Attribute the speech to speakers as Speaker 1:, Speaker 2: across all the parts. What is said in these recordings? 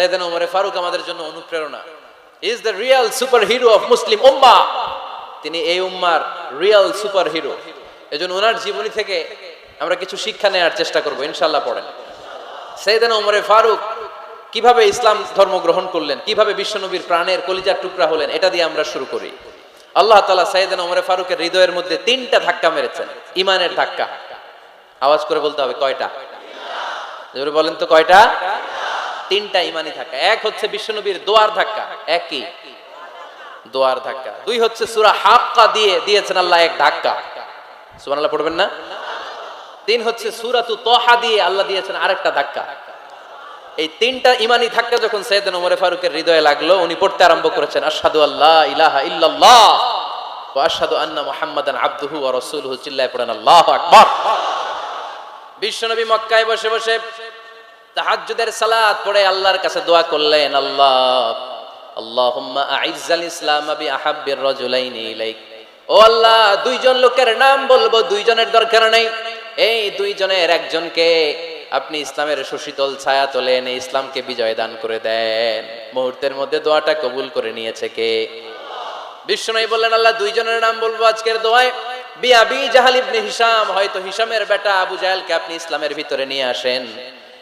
Speaker 1: সাইয়েদানা ওমরে ফারুক আমাদের জন্য অনুপ্রেরণা। Is the real super hero of Muslim উম্মা তিনি এই উম্মার রিয়েল সুপার হিরো এজন্য ওনার জীবনী থেকে আমরা কিছু শিক্ষা নেওয়ার চেষ্টা করব ইনশাল্লাহ পড়েন। সৈয়দানা ওমরে ফারুক কীভাবে ইসলাম ধর্ম গ্রহণ করলেন, কীভাবে বিশ্বনবীর প্রাণের কলিজার টুকরা হলেন, এটা দিয়ে আমরা শুরু করি। আল্লাহ তালা সৈয়দানা ওমরে ফারুকের হৃদয়ের মধ্যে তিনটা ধাক্কা মেরেছেন ইমানের ধাক্কা। আওয়াজ করে বলতে হবে, কয়টা? বলেন তো, কয়টা? তিনটা ইমানি ধাক্কা। এক হচ্ছে বিশ্বনবীর দোয়ার ধাক্কা। এক কি দোয়ার ধাক্কা। দুই হচ্ছে সুরা হাক্কা দিয়ে দিয়েছেন আল্লাহ এক ধাক্কা। সুবহানাল্লাহ, পড়বেন না? তিন হচ্ছে সুরাতু তহা দিয়ে আল্লাহ দিয়েছেন আরেকটা ধাক্কা। এই তিনটা ইমানি ধাক্কা যখন সৈয়দনা ওমর ফারুকের হৃদয়ে লাগল, উনি পড়তে আরম্ভ করেছেন, আশহাদু আল্লাহ ইলাহা ইল্লাল্লাহ ওয়া আন্না মুহাম্মাদান আবদুহু ওয়া রাসূলুহু চিল্লায় পড়েন, আল্লাহু আকবার। বিশ্বনবী মক্কায় বসে বসে তাহাজ্জুদের সালাত পড়ে আল্লাহর কাছে দোয়া করলেন, আল্লাহ, আল্লাহুম্মা আইজ্জাল ইসলাম আহাব্বির রাজুলাইনি ইলাইক। ও আল্লাহ, দুইজন লোকের নাম বলব, দুইজনের দরকার নেই। এই দুইজনের একজনকে আপনি ইসলামের সুশীতল ছায়া তোলে এনে ইসলামকে বিজয় দান করে দেন। মুহূর্তের মধ্যে দোয়াটা কবুল করে নিয়েছে কে? বিষ্ণু বললেন, আল্লাহ, দুইজনের নাম বলব আজকের দোয়ায়। বিয়াবি জাহাল হিসাম হয়তো হিসামের বেটা আবু জাহেলকে আপনি ইসলামের ভিতরে নিয়ে আসেন।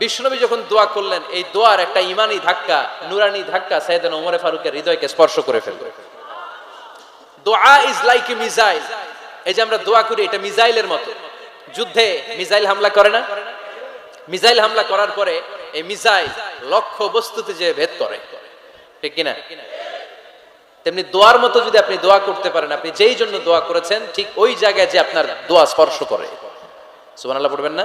Speaker 1: বিষ্ণবী যখন দোয়া করলেন, এই দোয়ার একটা ইমানি ধাক্কা, নুরানি ধাক্কা সাইয়েদান ওমরে ফারুকের হৃদয়কে স্পর্শ করে ফেলবে দোয়া ইজ লাইক এ মিসাইল এই যে আমরা দোয়া করি, এটা মিসাইলের মতো। যুদ্ধে মিসাইল হামলা করে না? মিসাইল হামলা করার পরে এই মিসাইল লক্ষ্য বস্তুতে যে ভেদ করে। ঠিক কিনা? তেমনি দোয়ার মতো যদি আপনি দোয়া করতে পারেন, আপনি যেই জন্য দোয়া করেছেন, ঠিক ওই জায়গায় যে আপনার দোয়া স্পর্শ করে। সুবহানাল্লাহ পড়বেন না?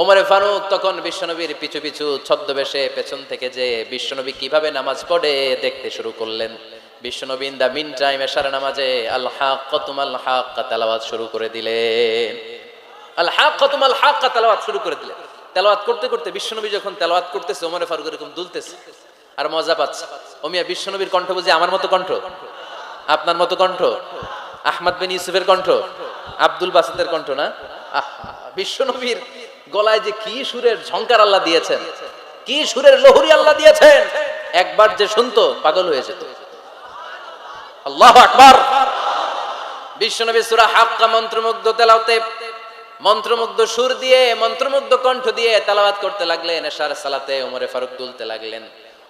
Speaker 1: ওমরে ফারুক তখন বিশ্বনবীর পিছু পিছু ছদ্মবেশে পেছন থেকে যে বিশ্বনবী কীভাবে নামাজ পড়ে দেখতে শুরু করলেন। বিশ্বনবী ইন দা মিন টাইম এশার নামাজে আল হাক কতুম আল হাক তেলাওয়াত শুরু করে দিলেন। আল হাক কতুম আল হাক তেলাওয়াত শুরু করে দিলেন। তেলাওয়াত করতে করতে বিশ্বনবী যখন তেলাওয়াত করতেছে ওমরে ফারুক এরকম দুলতেছে। আর মজা পাচ্ছে। ওমিয়া বিশ্বনবীর কণ্ঠ বুঝি আমার মতো কণ্ঠ? আপনার মতো কণ্ঠ? আহমদ বিন ইউসুফের কণ্ঠ? আব্দুল বাসিদের কণ্ঠ না? আহা, বিশ্বনবীর গলায় যে কি সুরের ঝংকার আল্লাহ দিয়েছেন, কি সুরের লহরি আল্লাহ দিয়েছেন, একবার যে শুনতো পাগল হয়ে যেত।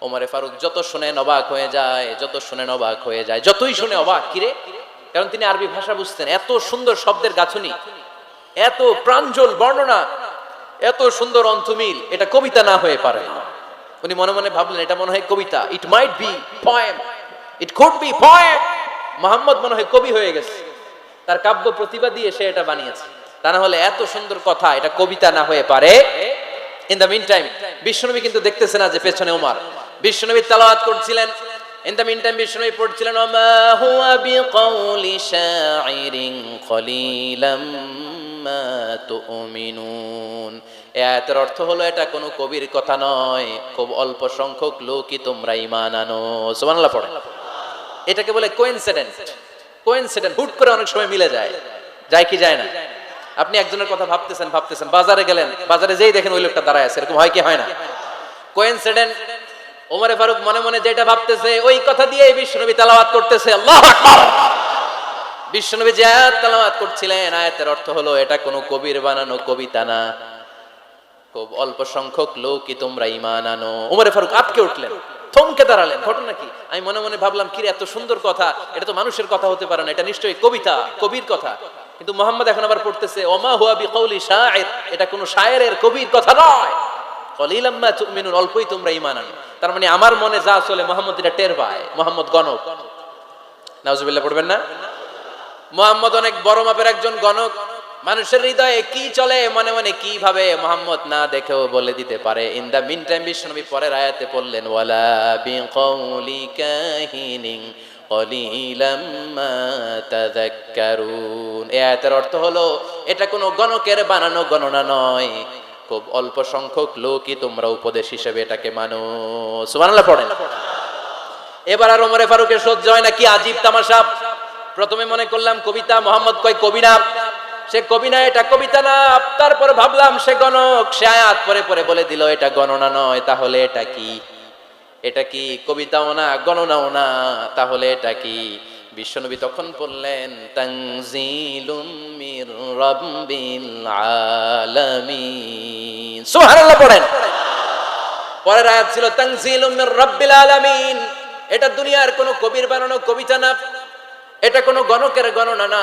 Speaker 1: ওমরে ফারুক যত শুনে অবাক হয়ে যায়, যত অবাক হয়ে যায়, যতই শুনে অবাক কিরে কারণ তিনি আরবি ভাষা বুঝতেন, এত সুন্দর শব্দের গাঁথুনি, এত প্রাঞ্জল বর্ণনা এত সুন্দর অন্তমিল এটা কবিতা না হয়ে পারে। উনি মনে মনে ভাবলেন, এটা মনে হয় কবিতা। It might be poem it could be poem Muhammad মনে হয় কবি হয়ে গেছে। তার কাব্য প্রতিভা দিয়ে সে এটা বানিয়েছে। তা না হলে এত সুন্দর কথা, এটা কবিতা না হয়ে পারে। ইন দ্য মিন টাইম বিশ্বনবী কিন্তু দেখতেছে না যে পেছনে ওমার বিশ্বনবী তালাওয়াত করছিলেন। ইন দ্য মিন টাইম বিশ্বনবী পড়ছিলেন, ওমা হুয়া বিকাউলি শাইরিন কলিলাম মা তুমিনুন। এ আয়াতের অর্থ হলো এটা কোনো কবির কথা নয়। খুব অল্প সংখ্যক লোকই তোমরা ঈমান আনো। সুবহানাল্লাহ, পড়ে। এটাকে বলে কোইনসিডেন্ট কোইনসিডেন্ট হুট করে অনেক সময় মিলে যায়। যায় কি যায় না? আপনি একজনের কথা ভাবতেছেন ভাবতেছেন, বাজারে গেলেন, বাজারে যেই দেখেন ওই লোকটা দাঁড়ায় আছে, এরকম হয় কি হয় না? কোয়েন্সিডেন্ট ওমরে ফারুক মনে মনে যেটা ভাবতেছে, ওই কথা দিয়ে বিশ্বনবী তেলাওয়াত করতেছে। আল্লাহ আকবার! বিশ্বনবী যে আয়াত তেলাওয়াত করছিলেন, আয়াতের অর্থ হলো এটা কোনো কবির বানানো কবিতা না। খুব অল্প সংখ্যক লোকই তোমরা ইমান আনো। উমরে ফারুক আটকে উঠলেন, থমকে দাঁড়ালেন। ঘটনা কি? আমি মনে মনে ভাবলাম কি এত সুন্দর কথা। এটা তো মানুষের কথা হতে পারে না। এটা নিশ্চয়ই কবিতা, কবির কথা। কিন্তু মোহাম্মদ এখন আবার পড়তেছে, ওমা হুয়া বিকৌলি শায়ের এটা কোনো শায়েরের কবির কথা নয়। কলিলাম্মা তুমিনুন, অল্পই তোমরা ইমান আনো। তার মানে আমার মনে যা চলে, মোহাম্মদ এটা টের পায়। মোহাম্মদ গণক। নাউজুবিল্লাহ, পড়বেন না? মোহাম্মদ অনেক বড় মাপের একজন গণক। মানুষের হৃদয়ে কি চলে, মনে মনে কি ভাবে মোহাম্মদ না দেখেও বলে দিতে পারে। ইন দা মিন টাইম বিশ্বনবী পরের আয়াতে পড়লেন, ওয়ালা কলিলাম মা আয়াতের অর্থ হলো, এটা কোনো গণকের বানানো গণনা নয়। খুব অল্প সংখ্যক লোকই তোমরা উপদেশ হিসেবে এটাকে মানো। সুবহানাল্লাহ, পড়েন। এবার আর ওমরে ফারুকের সহ্য হয় না, কি আজীব তামাশা। প্রথমে মনে করলাম, কবিতা, মোহাম্মদ কয় কবি না। সে কবি না, এটা কবিতা না। তারপর ভাবলাম সে গণক। সে আয়াত পরে পরে বলে দিল, এটা গণনা নয়, তাহলে এটা কি? এটা কি কবিতাও না, গণনাও না, তাহলে এটা কি? বিশ্বনবী তখন বললেন, তানজিলুম মির রাব্বিল আলামিন। সুবহানাল্লাহ পড়েন। পরের আয়াত ছিল, তানজিলুম মির রাব্বিল আলামিন। এটা দুনিয়ার কোনো কবির বানানো কবিতা না। এটা কোনো গণকের গণনা না।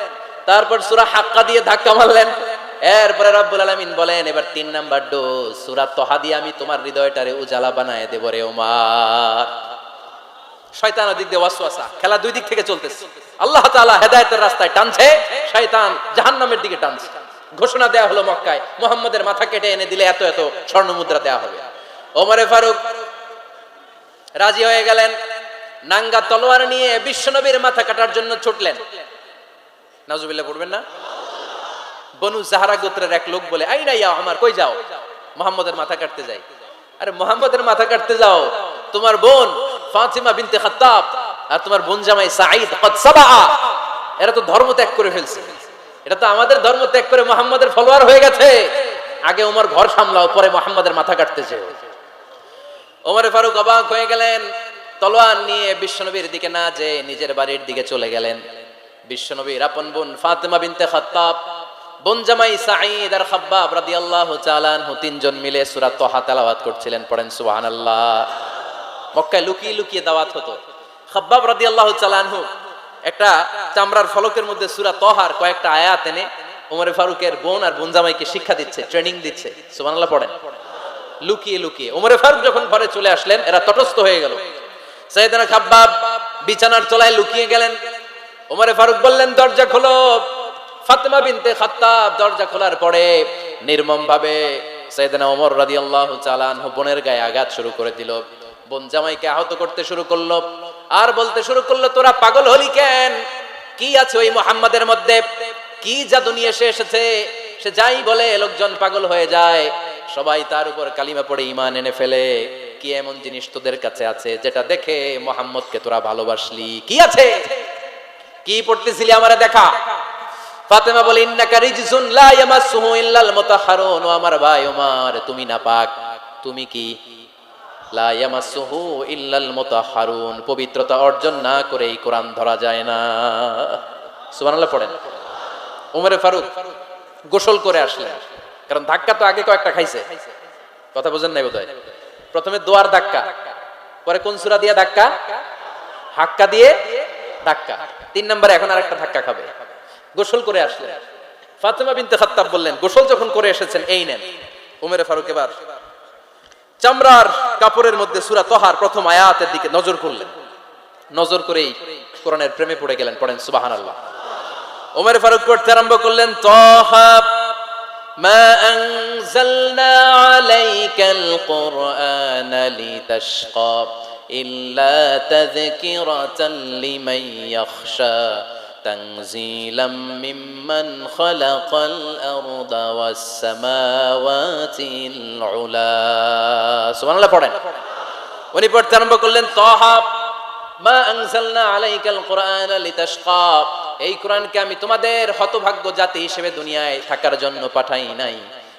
Speaker 1: তারপর সুরা হাক্কা দিয়ে ধাক্কা মারলেন। এরপরে রব্বুল আলামিন বলেন, এবার তিন নাম্বার ডোজ, সুরা তহা দিয়ে আমি তোমার হৃদয়টারে উজালা বানায় দেব রে ওমার। শয়তান দিয়ে ওয়াসওয়াসা, খেলা দুই দিক থেকে চলতেছে। আল্লাহ তাআলা হেদায়েতের রাস্তায় টানছে, শয়তান জাহান্নামের দিকে টানছে। ঘোষণা দেয়া হলো মক্কায়, মুহাম্মাদের মাথা কেটে এনে দিলে এত এত স্বর্ণ মুদ্রা দেয়া হবে। ওমরে ফারুক রাজি হয়ে গেলেন, নাঙ্গা তলোয়ার নিয়ে বিশ্বনবীর মাথা কাটার জন্য ছুটলেন। নাজুবিল্লাহ পড়বেন না? বনু জাহারা গোত্রের এক লোক বলে আই রাইয়া আমার কই যাও? মোহাম্মদের মাথা কাটতে যাই। আরে মোহাম্মদের মাথা কাটতে যাও। তোমার বোন ফাতিমা বিনতে খাত্তাব আর তোমার বোন জামাই সাঈদ কদ সাবা এরা তো ধর্ম ত্যাগ করে ফেলছে। এটা তো আমাদের ধর্ম ত্যাগ করে মোহাম্মদের ফলোয়ার হয়ে গেছে। আগে ওমর ঘর সামলাও, পরে মোহাম্মদের মাথা কাটতেছে ওমরে ফারুক অবাক হয়ে গেলেন। তলোয়ার নিয়ে বিশ্বনবীর দিকে না যে নিজের বাড়ির দিকে চলে গেলেন। বিশ্বনবীর আপন বোন ফাতেমা বিনতে খাত্তাব, বোন জামাই সাঈদ আর খাব্বাব রাদিয়াল্লাহু তাআলা আনহু তিনজন মিলে সূরা তাহা তেলাওয়াত করছিলেন, পড়েন সুবহানাল্লাহ। মক্কায় লুকিয়ে লুকিয়ে দাওয়াত হতো। খাব্বাব রাদিয়াল্লাহু তাআলা আনহু একটা চামড়ার ফলকের মধ্যে সূরা তহার কয়েকটা আয়াত এনে ওমরে ফারুকের বোন আর বোন জামাইকে শিক্ষা দিচ্ছে, ট্রেনিং দিচ্ছে। সুবহানাল্লাহ পড়েন। লুকিয়ে লুকিয়ে ওমরে ফারুক যখন ঘরে চলে আসলেন, এরা তটস্থ হয়ে গেল। সাইয়েদনা খাব্বাব বিছানার তলায় লুকিয়ে গেলেন। ওমরে ফারুক বললেন, দরজা খোলো। ফাতেমা বিনতে খাত্তাব, দরজা খোলার পরে নির্মম ভাবে ওমর রাদিয়াল্লাহু তাআলা আনহু বোনের গায়ে আঘাত শুরু করে দিল। বোন জামাইকে আহত করতে শুরু করল। আর বলতে শুরু করল, তোরা পাগল হলি কেন? কি আছে ওই মুহাম্মাদের মধ্যে? কি জাদু নিয়ে সে এসেছে? সে যাই বলে, লোকজন পাগল হয়ে যায়। সবাই তার উপর কালিমা পড়ে ইমান এনে ফেলে। কি এমন জিনিস তোদের কাছে আছে যেটা দেখে মোহাম্মদকে তোরা ভালোবাসলি? কি আছে? কি পড়তেছিলি আমারে দেখা? ফাতেমা বলে, ইন্নাকা রিজসুন লা ইয়ামাসসুহু ইল্লাল মুতাহহারুন আমার ভাই ওমর, তুমি না পাক, তুমি কি? লা ইয়ামাসসুহু ইল্লাল মুতাহহারুন পবিত্রতা অর্জন না করে এই কোরআন ধরা যায় না। সুবহানাল্লাহ পড়েন। ওমরে ফারুক গোসল করে আসলেন, কারণ ধাক্কা তো আগে কয়েকটা খাইছে। কথা বোঝেন নাই বোধহয়? প্রথমে দোয়ার ধাক্কা, পরে কোন সুরা দিয়ে ধাক্কা? হাক্কা দিয়ে ধাক্কা তিন নম্বরে এখন আরেকটা ধাক্কা খাবে গোসল করে আসলেন ফাতেমা বিনতে খাত্তাব বললেন গোসল যখন করে এসেছেন এই নেন উমেরে ফারুক এবার চামড়ার কাপড়ের মধ্যে সুরা তহার প্রথম আয়াতের দিকে নজর করলেন নজর করেই কোরআনের প্রেমে পড়ে গেলেন পড়েন সুবাহান আল্লাহ ওমর ফারুক পড়তে আরম্ভ করলেন তহা ما أنزلنا عليك القرآن لتشقى إلا تذكرة لمن يخشى تنزيلا ممن خلق الأرض والسماوات العلا سبحان الله পড়েন উনি পড়তে আরম্ভ করলেন তহা মা আনজালনা আলাইকাল কোরআন লিতাশকা এই কোরআনকে আমি তোমাদের হতভাগ্য জাতি হিসেবে দুনিয়ায় থাকার জন্য পাঠাই নাই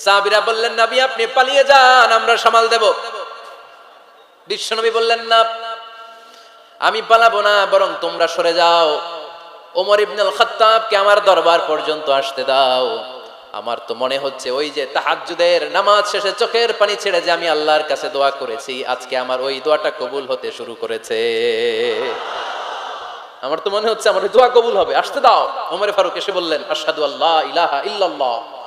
Speaker 1: সাহাবীরা বললেন, নবী, আপনি পালিয়ে যান, আমরা সামাল দেব। বিশ্বনবী বললেন, না, আমি পালাবো না, বরং তোমরা সরে যাও। ওমর ইবনুল খাত্তাবকে আমার দরবার পর্যন্ত আসতে দাও। আমার তো মনে হচ্ছে ওই যে তাহাজ্জুদের নামাজ শেষে চোখের পানি ছেড়ে যে আমি আল্লাহর কাছে দোয়া করেছি, আজকে আমার ওই দোয়াটা কবুল হতে শুরু করেছে। আমার তো মনে হচ্ছে আমার দোয়া কবুল হবে। আসতে দাও। ওমর ফারুক এসে বললেন, আশহাদু আল্লাহ ইলাহা ইল্লাল্লাহ।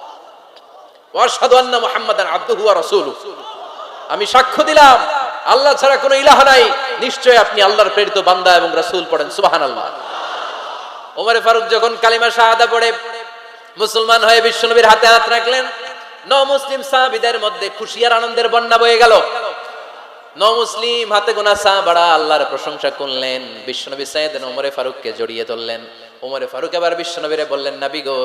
Speaker 1: আমি সাক্ষ্য দিলাম, আল্লাহ ছাড়া কোনো ইলাহ নাই। নিশ্চয় আপনি আল্লাহর প্রেরিত বান্দা এবং রাসূল পড়েন, সুবহানাল্লাহ। ওমর ফারুক যখন কালিমা শাহাদা পড়ে, মুসলমান হয়ে বিশ্বনবীর হাতে হাত রাখলেন ন মুসলিম সাহাবিদের মধ্যে খুশি আর আনন্দের বন্যা বয়ে গেল। ন মুসলিম হাতে গোনা সাহাবাড়া আল্লাহর প্রশংসা করলেন, বিশ্বনবী সাইয়েদ ওমরে ফারুককে জড়িয়ে ধরলেন। ওমরে ফারুক আবার বিশ্বনবীরে বললেন, নাবি গো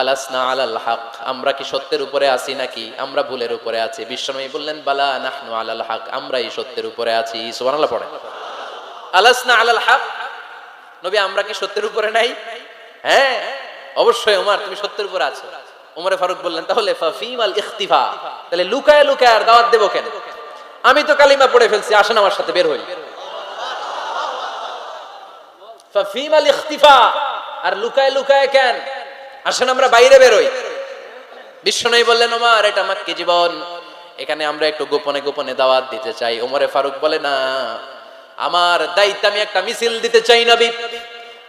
Speaker 1: আলাসনা আলাল হক, আমরা কি সত্যের উপরে আছি নাকি? আমরা ভুলের উপরে আছি। বিশ্বনবী বললেন, বালা নাহনু আলাল হক, আমরাই সত্যের উপরে আছি। সুবহানাল্লাহ পড়ে। আলাসনা আলাল হক, নবী, আমরা কি সত্যের উপরে নাই? হ্যাঁ অবশ্যই ওমর তুমি সত্যের উপরে আছো। ওমরে ফারুক বললেন, তাহলে ফাফিমাল ইখতিফা, তাহলে লুকায় লুকায় আর দাওয়াত দেবো কেন? আমি তো কালিমা পড়ে ফেলছি, আসেন আমার সাথে, বের হই। ফাফিমাল ইখতিফা, আর লুকায় লুকায় কেন? আসেন আমরা বাইরে বেরোই। বিশ্ব বিশ্বনবী বললেন, ওমর, এটা আমার মাক্কি জীবন। এখানে আমরা একটু গোপনে গোপনে দাওয়াত দিতে চাই। ওমরে ফারুক বলে, না, আমার দায়িত্ব আমি একটা মিছিল দিতে চাই নবী।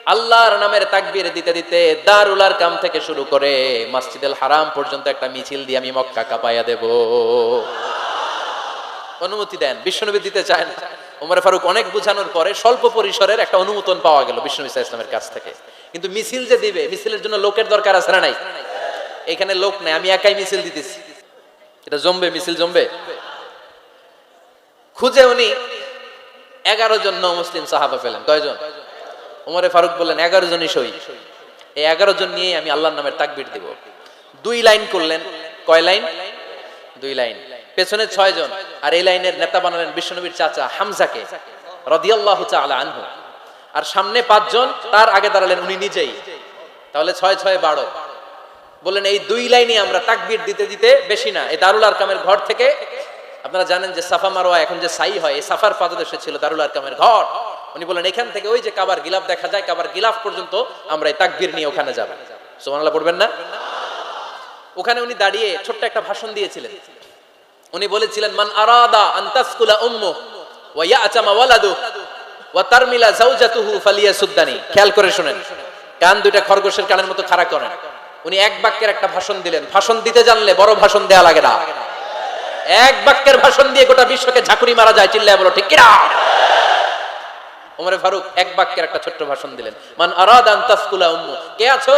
Speaker 1: আল্লাহর নামের তাকবীর দিতে দিতে দারুলার কাম থেকে শুরু করে মসজিদুল হারাম পর্যন্ত একটা মিছিল দিয়ে আমি মক্কা কাপাইয়া দেব। অনুমতি দেন বিশ্বনবী দিতে চায় না। ওমর ফারুক অনেক বুঝানোর পরে স্বল্প পরিসরের একটা অনুমোদন পাওয়া গেল বিশ্বনবী ইসলামের কাছ থেকে। কিন্তু মিছিল যে দিবে, মিছিলের জন্য লোকের দরকার আছে না নাই? এখানে লোক নাই, আমি একাই মিছিল দিতেছি। এটা জমবে, মিছিল জমবে। খুঁজে উনি এগারো জন ন মুসলিম সাহাবা পেলেন। কয়জন? ওমরে ফারুক বললেন, এগারো জনই সই। এই এগারো জন নিয়ে আমি আল্লাহর নামের তাকবির দিব। দুই লাইন করলেন। কয় লাইন? দুই লাইন। পেছনে ছয় জন আর এই লাইনের নেতা বানালেন বিশ্বনবীর চাচা হামজাকে, রদিয়াল্লাহু তাআলা আনহু। আর সামনে পাঁচজন, তার আগে দাঁড়ালেন উনি নিজেই। তাহলে ছয় ছয় বারো। বললেন, এই দুই লাইনে আমরা তাকবির দিতে দিতে বেশি না। এই দারুল আরকামের ঘর থেকে আপনারা জানেন যে সাফা মারোয়া এখন যে সাই হয়, এই সাফার পাদদেশে ছিল দারুল আরকামের ঘর। উনি বলেন এখান থেকে ওই যে কাবার গিলাফ দেখা যায়, কাবার গিলাফ পর্যন্ত আমরা এই তাকবির নিয়ে ওখানে যাব। সুবহানাল্লাহ, পড়বেন না? ওখানে উনি দাঁড়িয়ে ছোট্ট একটা ভাষণ দিয়েছিলেন। উনি বলেছিলেন, মান আরাদা আন্তাসকুলা উম্মু ওয়া ইয়াতামা ওয়ালাদু ওয়া তারমিলা জাওজাতুহু ফালিয়াসুদ্দানি। খেয়াল করে শুনেন, কান দুইটা খরগোশের কানের মতো খাড়া করেন। উনি এক বাক্যের একটা ভাষণ দিলেন। ভাষণ দিতে জানলে বড় ভাষণ দেয়া লাগে না। এক বাক্যের ভাষণ দিয়ে গোটা বিশ্বকে ঝাঁকুনি মারা যায়, চিল্লায় বলো, ঠিক কিনা? ওমরে ফারুক এক বাক্যের একটা ছোট্ট ভাষণ দিলেন। মান তাসকুলা উম্মু। কে আছো?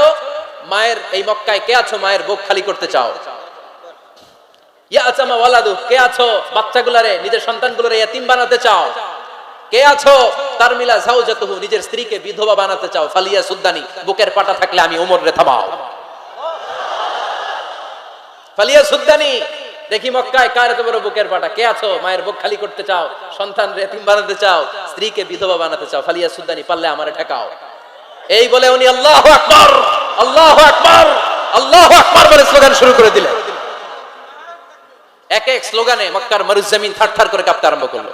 Speaker 1: মায়ের, এই মক্কায় কে আছো মায়ের বুক খালি করতে চাও? ইয়া আচামা ওয়ালাদু। কে আছো? বাচ্চাগুলারে, নিজের সন্তানগুলোরে ইয়াতিম বানাতে চাও। কে আছো? তার মিলা জাউজাতুহু নিজের স্ত্রীকে বিধবা বানাতে চাও। ফালিয়া সুদ্দানি, বুকের পাটা থাকলে আমি ওমর রে থামাও। ফালিয়া সুদ্দানি, দেখি মক্কায় কার বড় বুকের পাটা? কে আছো? মায়ের বুক খালি করতে চাও? সন্তান রেতিম বানাতে চাও? স্ত্রীকে বিধবা বানাতে চাও? ফালিয়া সুদ্দানি, পারলে আমারে ঠেকাও। এই বলে উনি আল্লাহ আকবার আল্লাহ আকবার আল্লাহ আকবার বলে স্লোগান শুরু করে দিলেন। এক এক স্লোগানে মক্কার মরুজ্জামিন থার থার করে কাঁপতে আরম্ভ করল।